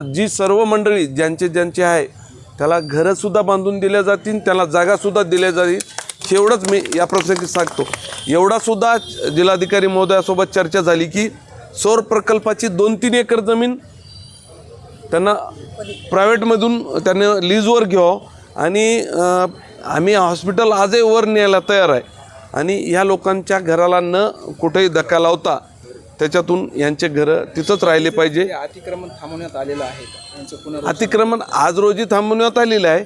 जी सर्व मंडळी ज्यांचे ज्यांचे आहे त्याला घरंसुद्धा बांधून दिल्या जातील त्याला जागासुद्धा दिल्या जाईल. एवढंच मी या प्रसंगी सांगतो एवढासुद्धा जिल्हाधिकारी महोदयासोबत चर्चा झाली की सौर प्रकल्पाची दोन तीन एकर जमीन त्यांना प्रायव्हेटमधून त्यांनी लीजवर घ्यावं आणि आम्ही हॉस्पिटल आजही वर न्यायला तयार आहे. आणि ह्या लोकांच्या घराला न कुठेही धक्का लावता त्याच्यातून यांचे घरं तिथंच राहिले पाहिजे. अतिक्रमण थांबवण्यात आलेलं आहे अतिक्रमण आज रोजी थांबवण्यात आलेलं आहे.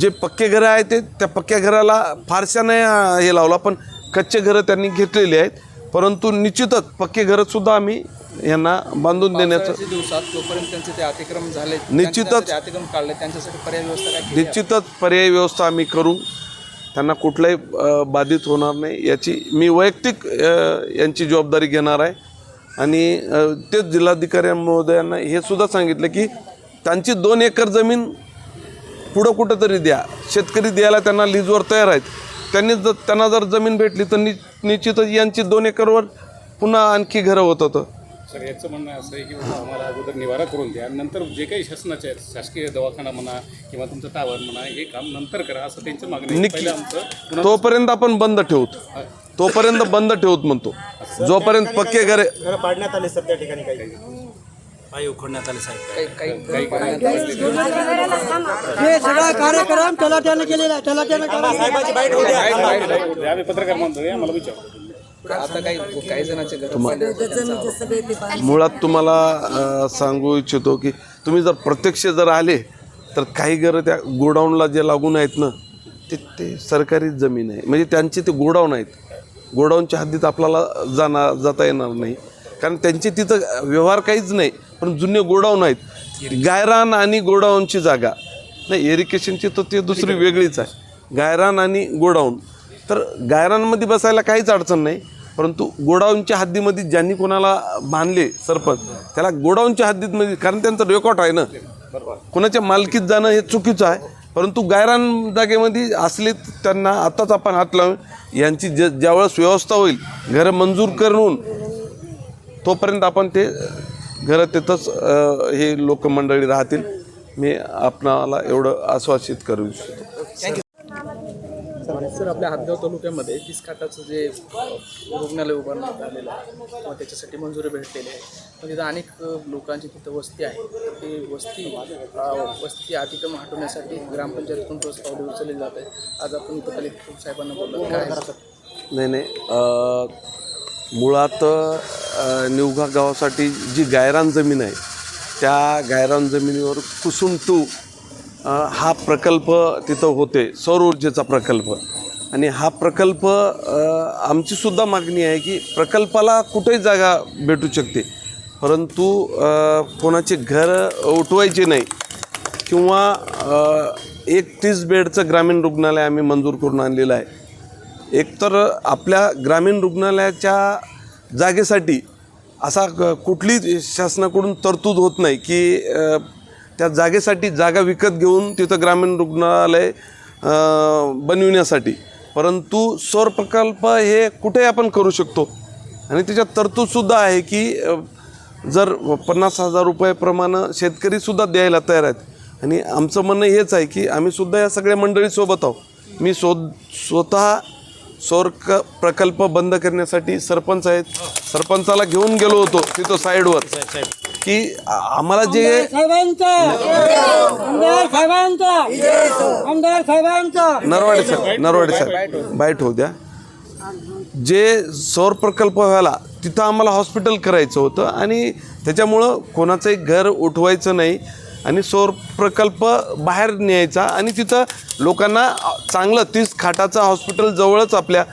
जे पक्के घरं आहेत ते त्या पक्क्या घराला फारशा नाही हे लावला पण कच्चे घरं त्यांनी घेतलेली आहेत. परंतु निश्चितच पक्के घरं सुद्धा आम्ही यांना बांधून देण्याचं दिवसात जोपर्यंत त्यांचे ते अतिक्रमण झाले निश्चितच- अतिक्रमण काढले त्यांच्यासाठी पर्याय व्यवस्था? निश्चितच पर्यायी व्यवस्था आम्ही करू. त्यांना कुठलाही बाधित होणार नाही. याची मी वैयक्तिक यांची जबाबदारी घेणार आहे. आणि तेच जिल्हाधिकारी महोदयांना हे सुद्धा सांगितलं की त्यांची दोन एकर जमीन पुढं कुठंतरी द्या. शेतकरी द्यायला त्यांना लीजवर तयार आहेत. त्यांनी जर त्यांना जर जमीन भेटली तर नि निश्चितच यांची दोन एकरवर पुन्हा आणखी घरं होत होतं. सर याचं म्हणणं असं आहे की बाबा आम्हाला अगोदर निवारा करून द्या नंतर जे काही शासनाचे आहेत शासकीय दवाखाना म्हणा किंवा तुमचं टावर म्हणा हे काम नंतर करा असं त्यांचं मागणं आहे. पहिलं आमचं तोपर्यंत आपण बंद ठेवत तोपर्यंत बंद ठेवत म्हणतो जोपर्यंत पक्के घरे घरं पाडण्यात आले सर त्या ठिकाणी काही पाय उखडण्यात आले साहेब काही काही हे सगळा कार्यक्रम तलाट्याने केलेला आहे तलाट्याने साहेबाची बाईट होऊ द्या आम्ही पत्रकार म्हणतो आम्हाला विचारतो आता काही काही जणांचे घर मुळात तुम्हाला अ, सांगू इच्छितो की तुम्ही जर प्रत्यक्ष जर आले तर काही घरं त्या गोडाऊनला जे लागून आहेत ना ते ते सरकारी जमीन आहे. म्हणजे त्यांचे ते गोडाऊन आहेत. गोडाऊनच्या हद्दीत आपल्याला जाणार जाता येणार नाही. कारण त्यांचे तिथं व्यवहार काहीच नाही पण जुने गोडाऊन आहेत. गायरान आणि गोडाऊनची जागा. नाही एरिकेशनची तर ते दुसरी वेगळीच आहे. गायरान आणि गोडाऊन. तर गायरानमध्ये बसायला काहीच अडचण नाही. परंतु गोडाऊनच्या हद्दीमध्ये ज्यांनी कोणाला बांधले सरपंच त्याला गोडाऊनच्या हद्दीमध्ये कारण त्यांचं रेकॉर्ड आहे ना. कोणाच्या मालकीत जाणं हे चुकीचं आहे. परंतु गायरान जागेमध्ये असले त्यांना आत्ताच आपण हात लावून यांची ज ज्यावेळेस व्यवस्था होईल घरं मंजूर करून तोपर्यंत आपण ते घरं तिथंच हे लोकमंडळी राहतील. मी आपणाला एवढं आश्वासित करू इच्छितो. सर आपल्या हातगाव तालुक्यामध्ये तीस खाटाचं जे रुग्णालय उभारण्यात आलेलं आहे किंवा त्याच्यासाठी मंजुरी भेटलेली आहे पण तिथं अनेक लोकांची तिथं वस्ती आहे. तर ती वस्ती वस्ती अतिक्रम हटवण्यासाठी ग्रामपंचायतकडून ठोस पावले उचलली जात आहे आज आपण इथं कलेक्टर साहेबांना बोललो. काय नाही नाही मुळात निवघा गावासाठी जी गायरान जमीन आहे त्या गायरान जमिनीवर कुसुम टू हा प्रकल्प तिथं होते सौर ऊर्जेचा प्रकल्प. आणि हा प्रकल्प आमचीसुद्धा मागणी आहे की प्रकल्पाला कुठेही जागा भेटू शकते. परंतु कोणाचे घर उठवायचे नाही किंवा एक तीस बेडचं ग्रामीण रुग्णालय आम्ही मंजूर करून आणलेलं आहे. एकतर आपल्या ग्रामीण रुग्णालयाच्या जागेसाठी असा कुठली शासनाकडून तरतूद होत नाही की त्या जागेसाठी जागा विकत घेऊन तिथं ग्रामीण रुग्णालय बनविण्यासाठी. परंतु सौर प्रकल्प हे कुठेही आपण करू शकतो. आणि त्याच्यात तरतूदसुद्धा आहे की जर पन्नास हजार रुपयाप्रमाणे शेतकरीसुद्धा द्यायला तयार आहेत. आणि आमचं म्हणणं हेच आहे की आम्हीसुद्धा या सगळ्या मंडळीसोबत आहोत. मी सो स्वतः सौर क प्रकल्प बंद करण्यासाठी सरपंच आहेत. सरपंचाला घेऊन गेलो होतो तिथं साईडवर. की आम्हाला जे नरवाडे साहेब नरवाडे साहेब बाईट होऊ द्या. जे सौर प्रकल्प व्हायला तिथं आम्हाला हॉस्पिटल करायचं होतं आणि त्याच्यामुळं कोणाचंही घर उठवायचं नाही आणि सौर प्रकल्प बाहेर न्यायचा आणि तिथं लोकांना चांगलं तीस खाटाचं हॉस्पिटल जवळच आपल्या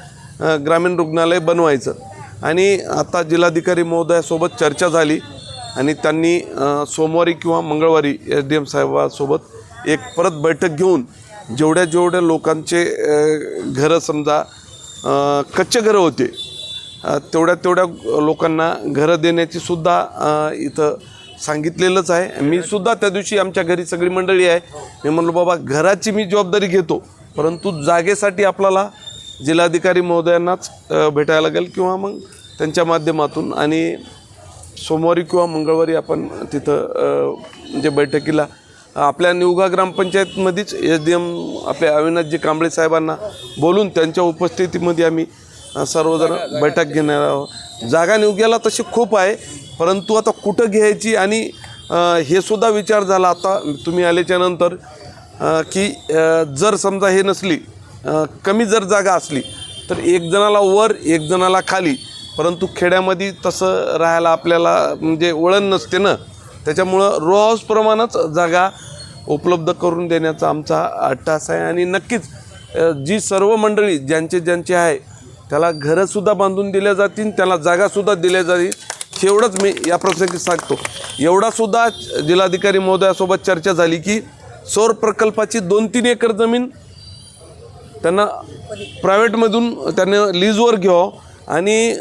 ग्रामीण रुग्णालय बनवायचं. आणि आता जिल्हाधिकारी महोदयासोबत चर्चा झाली. आणि त्यांनी सोमवारी किंवा मंगळवारी एस डी एम साहेबासोबत एक परत बैठक घेऊन जेवढ्या जेवढ्या लोकांचे घरं समजा कच्चे घरं होते तेवढ्या तेवढ्या लोकांना घरं देण्याची सुद्धा इथं सांगितलेलंच आहे. मी सुद्धा त्या दिवशी आमच्या घरी सगळी मंडळी आहे. मी म्हणलो बाबा घराची मी जबाबदारी घेतो परंतु जागेसाठी आपल्याला जिल्हाधिकारी महोदयांनाच भेटायला लागेल किंवा मग त्यांच्या माध्यमातून आणि सोमवारी किंवा मंगळवारी आपण तिथं जे म्हणजे बैठकीला आपल्या निवगा ग्रामपंचायतमध्येच एस डी एम आपल्या अविनाशजी कांबळे साहेबांना बोलून त्यांच्या उपस्थितीमध्ये आम्ही सर्वजण बैठक घेणार आहोत. जागा निवग्याला तशी खूप आहे परंतु आता कुठं घ्यायची आणि हे सुद्धा विचार झाला आता तुम्ही आल्याच्यानंतर की जर समजा हे नसली कमी जर जागा असली तर एक जणाला वर एक जणाला खाली परंतु खेड्यामध्ये तसं राहायला आपल्याला म्हणजे वळण नसते ना. त्याच्यामुळं रो हाऊसप्रमाणेच जागा उपलब्ध करून देण्याचा आमचा अट्टास आहे. आणि नक्कीच जी सर्व मंडळी ज्यांचे ज्यांचे आहे त्याला घरंसुद्धा बांधून दिल्या जातील त्याला जागासुद्धा दिल्या जाईल. तेवढंच मी या प्रसंगी सांगतो एवढासुद्धा जिल्हाधिकारी महोदयासोबत चर्चा झाली की सौर प्रकल्पाची दोन तीन एकर जमीन त्यांना प्रायव्हेटमधून त्यांना लीजवर घ्यावं. आणि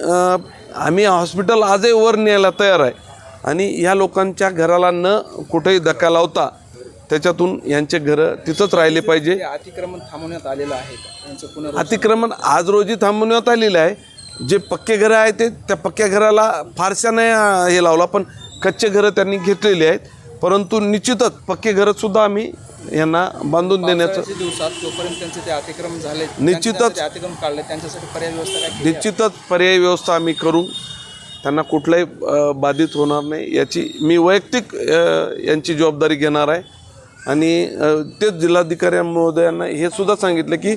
आम्ही हॉस्पिटल आजही वर न्यायला तयार आहे. आणि ह्या लोकांच्या घराला न कुठेही धक्का लावता त्याच्यातून यांचे घरं तिथंच राहिले पाहिजे. अतिक्रमण थांबवण्यात आलेलं आहे अतिक्रमण आज रोजी थांबवण्यात आलेलं आहे. जे पक्के घरं आहेत ते त्या पक्क्या घराला फारशा नाही हे लावला पण कच्चे घरं त्यांनी घेतलेली आहेत. परंतु निश्चितच पक्के घरं सुद्धा आम्ही यांना बांधून देण्याचं पावसाळ्याच्या दिवसात जोपर्यंत त्यांचे ते अतिक्रमण झाले निश्चितच- अतिक्रमण काढले त्यांच्यासाठी पर्याय व्यवस्था? निश्चितच पर्यायी व्यवस्था आम्ही करू. त्यांना कुठलाही बाधित होणार नाही. याची मी वैयक्तिक यांची जबाबदारी घेणार आहे. आणि तेच जिल्हाधिकारी महोदयांना हे सुद्धा सांगितलं की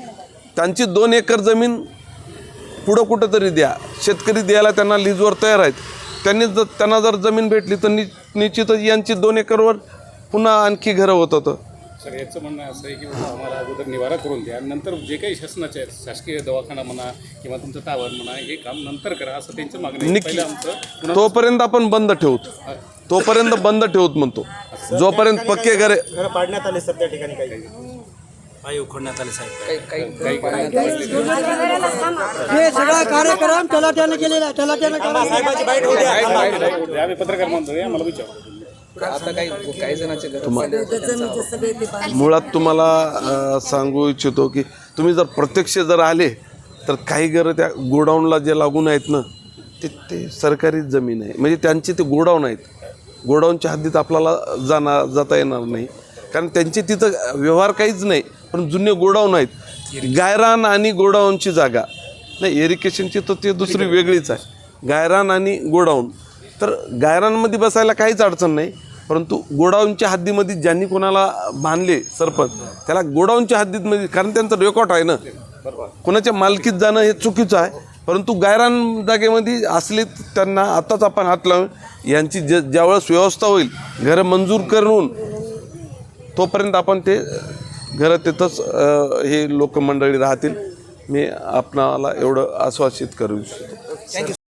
त्यांची दोन एकर जमीन पुढं कुठंतरी द्या. शेतकरी द्यायला त्यांना लीजवर तयार आहेत. त्यांनी जर त्यांना जर जमीन भेटली तर नि निश्चितच यांची दोन एकरवर पुन्हा आणखी घरं होत होतं. सर याचं म्हणणं असं आहे की बाबा आम्हाला अगोदर निवारा करून द्या. नंतर जे काही शासनाचे आहेत शासकीय दवाखाना म्हणा किंवा तुमचं टावर म्हणा हे काम नंतर करा असं त्यांचं मागणं आहे. पहिलं आमचं पुन्हा तोपर्यंत आपण बंद ठेवत तोपर्यंत बंद ठेवत म्हणतो. जोपर्यंत पक्के घरे घरं पाडण्यात आले सर त्या ठिकाणी काही. पाय उखडण्यात आले साहेब काही हे सगळा कार्यक्रम तलाट्याने केलेला आहे साहेबाची बाईट आम्ही पत्रकार म्हणतो आम्हाला विचार आता काही काही जणांचे मुळात तुम्हाला अ, सांगू इच्छितो की तुम्ही जर प्रत्यक्ष जर आले तर काही घरं त्या गोडाऊनला जे लागून आहेत ना ते ते सरकारी जमीन आहे म्हणजे त्यांचे ते गोडाऊन आहेत गोडाऊनच्या हद्दीत आपल्याला जाणार जाता येणार नाही कारण त्यांचे तिथं व्यवहार काहीच नाही पण जुने गोडाऊन आहेत. गायरान आणि गोडाऊनची जागा. नाही एरिकेशनची तर ते दुसरी वेगळीच आहे. गायरान आणि गोडाऊन. तर गायरानमध्ये बसायला काहीच अडचण नाही परंतु गोडाऊनच्या हद्दीमध्ये ज्यांनी कोणाला बांधले सरपंच त्याला गोडाऊनच्या हद्दीमध्ये कारण त्यांचं रेकॉर्ड आहे ना. कोणाच्या मालकीत जाणं हे चुकीचं आहे परंतु गायरान जागेमध्ये असले त्यांना आत्ताच आपण हात लावून यांची ज ज्यावेळेस व्यवस्था होईल घरं मंजूर करून तोपर्यंत आपण ते घरं तिथंच हे लोकमंडळी राहतील. मी आपणाला एवढं आश्वासित करू इच्छितो.